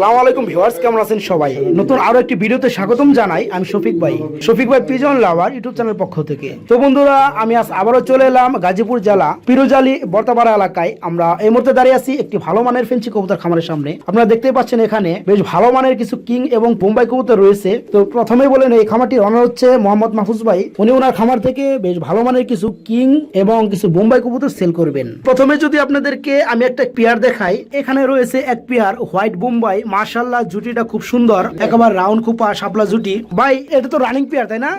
সালাম আলাইকুম ভিউয়ার্স, কেমন আছেন সবাই? নতুন আরও একটি ভিডিওতে স্বাগতম জানাই, আমি শফিক ভাই। শফিক ভাই পিজন লাভার ইউটিউব চ্যানেল পক্ষ থেকে। তো বন্ধুরা, আমি আজ আবারও চলে এলাম গাজীপুর জেলা পিরোজালি বর্তাপাড়া এলাকায়। আমরা এই মুহূর্তে দাঁড়িয়ে আছি একটি ভালো মানের ফেন্সি কবুতর খামারের সামনে। আপনারা দেখতেই পাচ্ছেন এখানে বেশ ভালো মানের কিছু কিং এবং বোম্বাই কবুতর রয়েছে। তো প্রথমেই বলেন এই খামারটির অনার হচ্ছে মোহাম্মদ মাহফুজ ভাই। উনি ওনার খামার থেকে বেশ ভালো মানের কিছু কিং এবং কিছু বোম্বাই কবুতর সেল করবেন। প্রথমে যদি আপনাদেরকে আমি একটা পেয়ার দেখাই, এখানে রয়েছে এক পেয়ার হোয়াইট বোম্বাই মার্শাল্লাহ জুটিটা খুব সুন্দর। একেবারে রাউন্ড খুপা শাপলা জুটি। ভাই এটা তো রানিং পেয়ার তাই না?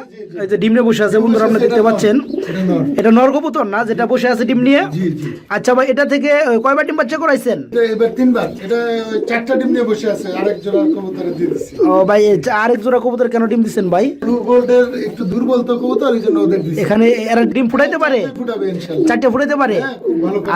এই যে ডিমনে বসে আছে বন্ধুরা আপনারা দেখতে পাচ্ছেন। এটা নরকবুতর না যেটা বসে আছে ডিম নিয়ে? আচ্ছা ভাই এটা থেকে কয়বার ডিম বাচ্চা করাইছেন? এবার তিনবার। এটা চারটা ডিম নিয়ে বসে আছে আরেক জোড়া কবুতরে দিয়ে দিচ্ছি ও ভাই আরেক জোড়া কবুতর কেন ডিম দিচ্ছেন ভাই? ব্লু গোল্ডের একটু দুর্বল তো কবুতর এই জন্য ওদের দিচ্ছি এখানে এরা ডিম ফুটাইতে পারে? ফুটাবে ইনশাল্লাহ চারটে ফুটাইতে পারে? হ্যাঁ।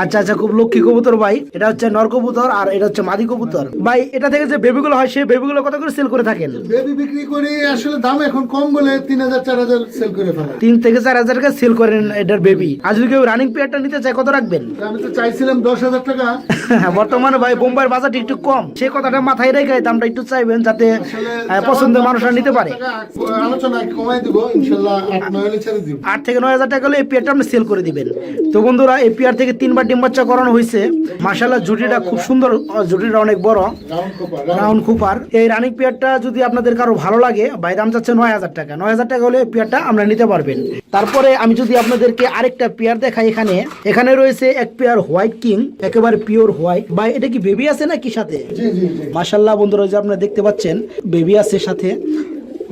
আচ্ছা আচ্ছা খুব লক্ষ্মী কবুতর ভাই। এটা হচ্ছে নর কবুতর আর এটা হচ্ছে মাদি কবুতর। ভাই এটা থেকে যে বেবিগুলো হয় সেই বেবিগুলো কত করে সেল করে থাকেন? বেবি বিক্রি করি আসলে দাম এখন কম বলে তিন হাজার চার হাজার সেল করে ফেলা তিন থেকে চার হাজার টাকা সেল করেন এটার বেবি আর যদি কেউ রানিং পেয়ারটা নিতে চায় কত রাখবেন? আমি তো চাইছিলাম দশ হাজার টাকা। বর্তমানে ভাই বোম্বাইয়ের বাজারটা একটু কম। সেই কথাটা মাথায় রেখে দামটা একটু চাইবেন যাতে পছন্দের মানুষরা নিতে পারে। আলোচনা কমাই দিব ইনশাল্লাহ আট নয় ছেড়ে দিব। আট থেকে নয় হাজার টাকা হলে এই পেয়ারটা আপনি সেল করে দিবেন। তো বন্ধুরা এই পেয়ার থেকে তিনবার ডিম বাচ্চা করানো হয়েছে। মাসাল্লাহ জুটিটা খুব সুন্দর জুটিটা অনেক বড়। রাউন্ড কোপার। এই রানিং পেয়ারটা যদি আপনাদের কারও ভালো লাগে ভাই দাম চাচ্ছে নয় হাজার টাকা। নয় হাজার টাকা হলে পেয়ারটা আমরা নিতে পারবেন। তারপরে আমি যদি আপনাদেরকে আরেকটা পেয়ার দেখাই এখানে এখানে রয়েছে এক পেয়ার হোয়াইট কিং একেবারে পিওর হোয়াইট ভাই এটা কি বেবি আছে নাকি সাথে? মাশাল্লাহ বন্ধুরা যে আপনারা দেখতে পাচ্ছেন বেবি আছে সাথে।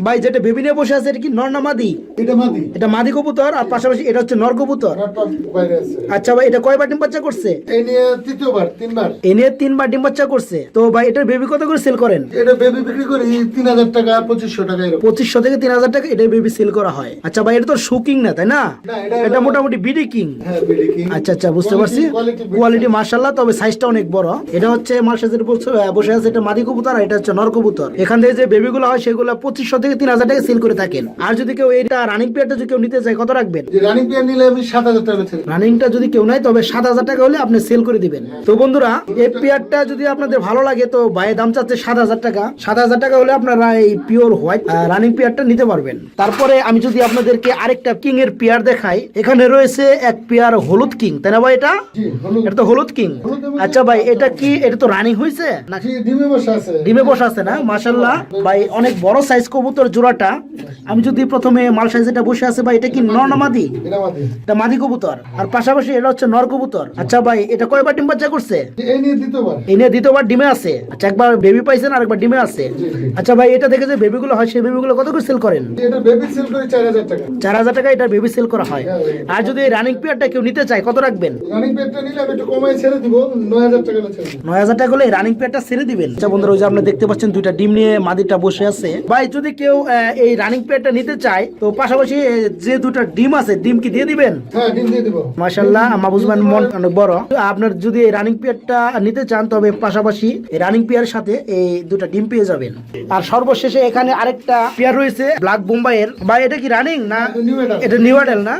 ভাই যেটা বেবি নিয়ে বসে আছে এটা কি নর না মাদি? এটা মাদি। এটা মাদি কবুতর আর পাশাপাশি এটা হচ্ছে নর কবুতর। রাতটা বাইরে আছে। আচ্ছা ভাই এটা কয়বার ডিম বাচ্চা করছে? এই নিয়ে তৃতীয়বার তিনবার। এ নিয়ে তিনবার ডিম বাচ্চা করছে। তো ভাই এটার বেবি কত করে সেল করেন? এটা বেবি বিক্রি করি তিন হাজার টাকা পঁচিশশো টাকা পঁচিশশো থেকে তিন হাজার টাকা এটার বেবি সেল করা হয়। আচ্ছা ভাই এটা তো শুকিং না তাই না? না, এটা- এটা মোটামুটি বিডি কিং হ্যাঁ আচ্ছা আচ্ছা বুঝতে পারছি। কোয়ালিটি মার্শাল্লাহ তবে সাইজটা অনেক বড়। এটা হচ্ছে বসে আছে এটা মাদি কবুতর আর এটা হচ্ছে নর কবুতর। এখান থেকে যে বেবিগুলো হয় সেগুলো পঁচিশশো থেকে তিন হাজার টাকা সেল করে থাকেন। আর যদি কেউ এটা রানিং পেয়ারটা যদি কেউ নিতে চায় কত রাখবেন? রানিং পেয়ার নিলে আমি সাত হাজার টাকা রানিংটা যদি কেউ নাই তবে সাত হাজার টাকা হলে আপনি সেল করে দিবেন। তো বন্ধুরা এই পেয়ারটা যদি আপনাদের ভালো লাগে তো ভাইয়ের দাম চাচ্ছে সাত হাজার টাকা। সাত হাজার টাকা হলে আপনারা এই পিওর হোয়াইট রানিং পেয়ারটা নিতে পারবেন। তারপরে আমি যদি আপনাদেরকে আরেকটা কিং এর পেয়ার দেখাই এখানে রয়েছে এক পেয়ার হলুদ কিং তাই না ভাই এটা? এটা তো হলুদ কিং আচ্ছা ভাই এটা কি এটা তো রানিং হয়েছে ডিমে বসে আছে। না? মাশাল্লাহ ভাই অনেক বড় সাইজ কবুতর জোড়াটা। আমি যদি প্রথমে মাল এটা বসে আছে ভাই এটা কি নর না মাদি? এটা মাদি। কবুতর। আর পাশাপাশি এটা হচ্ছে নর কবুতর। আচ্ছা ভাই এটা কয়বার ডিম বাচ্চা করছে? এই নিয়ে দ্বিতীয়বার। ডিমে আছে। আচ্ছা একবার বেবি পাইছেন আর একবার ডিমে আছে। আচ্ছা ভাই এটা থেকে যে বেবিগুলো হয় সেই বেবিগুলো কত করে সেল করেন? এটা বেবি সেল করি চার হাজার টাকা। এটা বেবি সেল করা হয়। আর যদি রানিং পেয়ারটা কেউ নিতে চায় কত রাখবেন? রানিং পেয়ারটা নিলে আমি একটু কমাই ছেড়ে দিব নয় হাজার টাকা ছেড়ে টাকা হলে রানিং পেয়ারটা ছেড়ে দিবেন। আচ্ছা বন্ধুরা ওই যে আপনি দেখতে পাচ্ছেন দুইটা ডিম নিয়ে মাদিটা বসে আছে। ভাই যদি কেউ এই রানিং পেয়ারটা নিতে চায় তো পাশাপাশি যে দুটো ডিম আছে ডিম কি দিয়ে দিবেন? হ্যাঁ মাশাল্লাহ মাহবুজমান মন অনেক বড়। আপনার যদি এই রানিং পিয়ারটা নিতে চান তবে পাশাপাশি রানিং পিয়ার সাথে এই দুটা ডিম পেয়ে যাবেন। আর সর্বশেষে এখানে আরেকটা পেয়ার রয়েছে ব্ল্যাক বোম্বাইয়ের বা এটা কি রানিং না এটা নিউ অ্যাডেল না?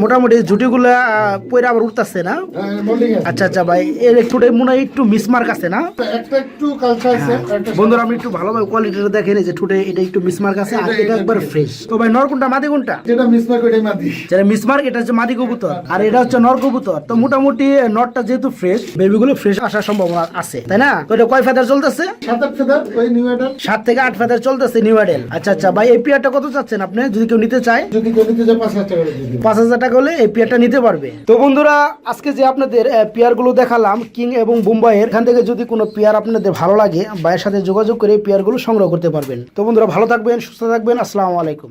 মোটামুটি জুটিগুলা আহ, পয়রা আবার উঠতেছে না? হ্যাঁ আচ্ছা আচ্ছা ভাই এর একটু মনে হয় একটু মিসমার্ক আছে না? একটা একটু কালচা আছে বন্ধুরা আমি একটু ভালোভাবে কোয়ালিটিটা দেখেন এই যে ঠুটে এটা একটু মিসমার্ক আছে আর এটা একবার ফ্রেশ তো ভাই নর কোনটা? মাদি কোনটা? যেটা মিসমার্ক ওইটাই মাদি। যেটা মিসমার্ক এটা হচ্ছে মাদি কবুতর। আর এটা হচ্ছে নর কবুতর। তো মোটামুটি নটটা যেহেতু ফ্রেশ বেবিগুলো ফ্রেশ আসার সম্ভাবনা আছে তাই না? তো এটা কয় ফেদার চলতেছে? সাত আট ফেদার ওই নিউ সাত থেকে আট ফেদার চলতেছে নিউ অ্যাডেল আচ্ছা আচ্ছা ভাই এই পেয়ারটা কত চাচ্ছেন আপনি? যদি কেউ নিতে চায়? যদি কেউ নিতে যায় পাঁচ হাজার টাকা পাঁচ হাজার টাকা হলে এই পেয়ারটা নিতে পারবে। তো বন্ধুরা আজকে যে আপনাদের পেয়ারগুলো দেখালাম কিং এবং মুম্বাইয়ের এখান থেকে যদি কোনো পেয়ার আপনাদের ভালো লাগে ভাইয়ের সাথে যোগাযোগ করে এই পেয়ারগুলো সংগ্রহ করতে পারবেন। তো বন্ধুরা ভালো থাকবেন সুস্থ থাকবেন আসসালামু আলাইকুম।